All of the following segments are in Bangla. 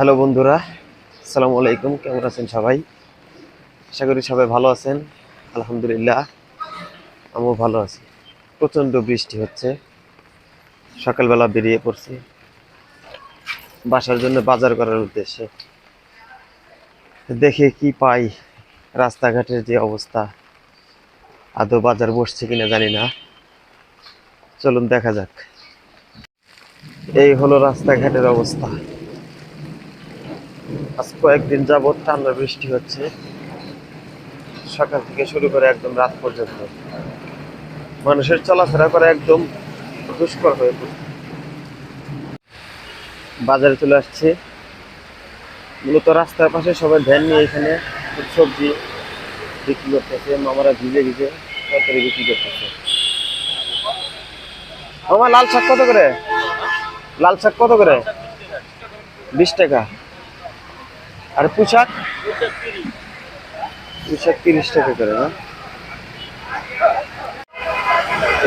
হ্যালো বন্ধুরা, আসসালামু আলাইকুম, কেমন আছেন সবাই? আশা করি সবাই ভালো আছেন, আলহামদুলিল্লাহ, আমিও ভালো আছি। প্রচণ্ড বৃষ্টি হচ্ছে, সকালবেলা বেরিয়ে পড়ছি। বাসার জন্য বাজার করার উদ্দেশ্যে। দেখে কি পাই, রাস্তাঘাটের যে অবস্থা, আদৌ বাজার বসছে কিনা জানি না। চলুন দেখা যাক। এই হলো রাস্তাঘাটের অবস্থা। আজ কয়েকদিন যাবৎ টানা বৃষ্টি হচ্ছে। সকাল থেকে শুরু করে একদম রাত পর্যন্ত। মানুষের চলাফেরা করা একদম দুষ্কর হয়ে পড়ছে। বাজারে চলে আসছে। মূলত রাস্তার পাশে সবাই ভ্যান নিয়ে এখানে সবজি বিক্রি করতেছে, মামারা ভিজে ভিজে তরকারি বিক্রি করতেছে। মামা, লাল শাক কত করে? লাল শাক কত করে? বিশ টাকা। আর পোশাক? পোশাক তিরিশ টাকা করে না?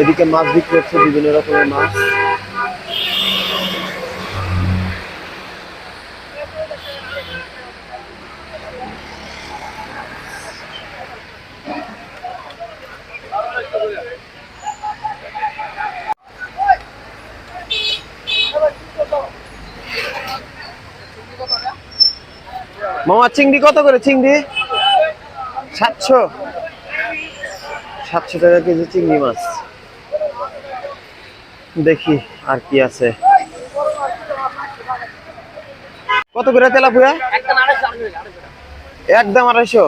এদিকে মাছ বিক্রি হচ্ছে বিভিন্ন রকমের মাছ। মামা, চিংড়ি কত করে চিংড়ি? সাতশো। সাতশো টাকা কেজি চিংড়ি মাছ। দেখি আর কি আছে। কত করে তেলাপুয়া? একদম আড়াইশো।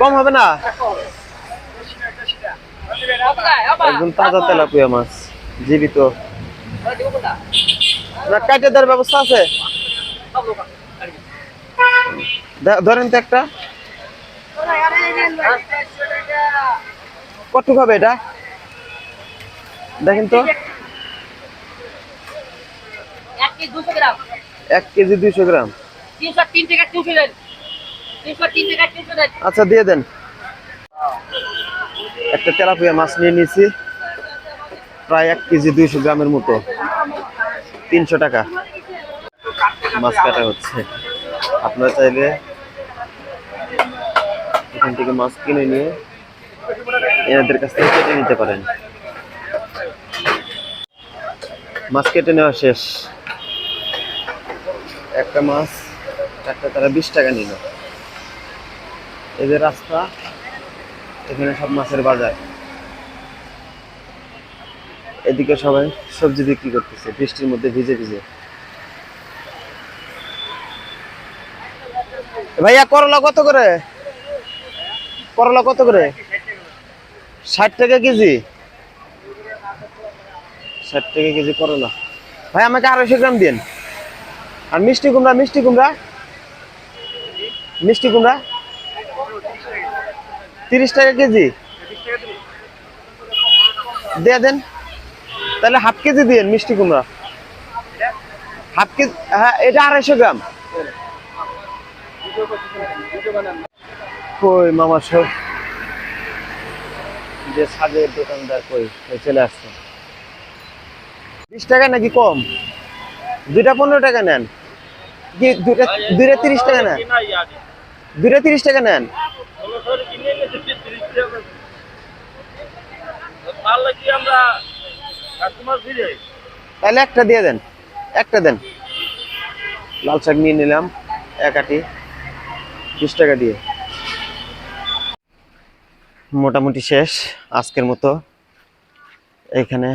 কম হবে না? একদম তাজা তেলাপুয়া মাছ, জীবিত। কাটে দেওয়ার ব্যবস্থা আছে? ধরেন তো একটা। কত হবে এটা? দেখেন তো। এক কেজি দুইশো গ্রাম। আচ্ছা দিয়ে দেন। একটা তেলাপিয়া মাছ নিয়ে নিয়েছি। প্রায় এক কেজি দুইশো গ্রামের মতো। তিনশো টাকা। মাছ কাটা হচ্ছে। আপনারা চাইলে এখান থেকে মাছ কিনে নিয়ে এনাদের কাছ থেকে কেটে নিতে পারেন। মাছ কেটে নেওয়া শেষ। একটা মাছ একটা তারা বিশ টাকা নিল। এদের রাস্তা, এখানে সব মাছের বাজার। এদিকে সবাই সবজি বিক্রি করতেছে, বৃষ্টির মধ্যে ভিজে ভিজে। ভাইয়া করলা কত করে? করলা কত করে? ষাট টাকা কেজি? ষাট টাকা কেজি করলা। ভাই, আমাকে আড়াইশো গ্রাম দিন। আর মিষ্টি কুমড়া মিষ্টি কুমড়া? মিষ্টি কুমড়া? তিরিশ টাকা কেজি? দিয়ে দেন। তাহলে হাফ কেজি দিন মিষ্টি কুমড়া। হাফ কেজি হ্যাঁ এটা আড়াইশো গ্রাম। কই মামা সব যে সাজের দোকানদার কই? চলে আসছে। বিশ টাকা নাকি কম? দুইটা পনেরো টাকা নেন। কি দুইটা দুইটা তিরিশ টাকা নেন? দুইটা তিরিশ টাকা নেন? তাহলে একটা দিয়ে দেন, একটা দেন। লাল শাক নিয়ে নিলাম, এক আটি। বিশ টাকা দিয়ে। মোটামুটি শেষ আজকের মতো। এখানে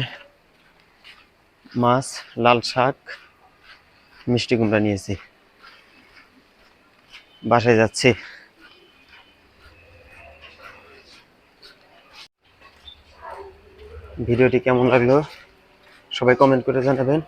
মাছ, লাল শাক, মিষ্টি কুমড়া নিয়েছি। বাসায় যাচ্ছি। ভিডিওটি কেমন লাগল সবাই কমেন্ট করে জানাবেন।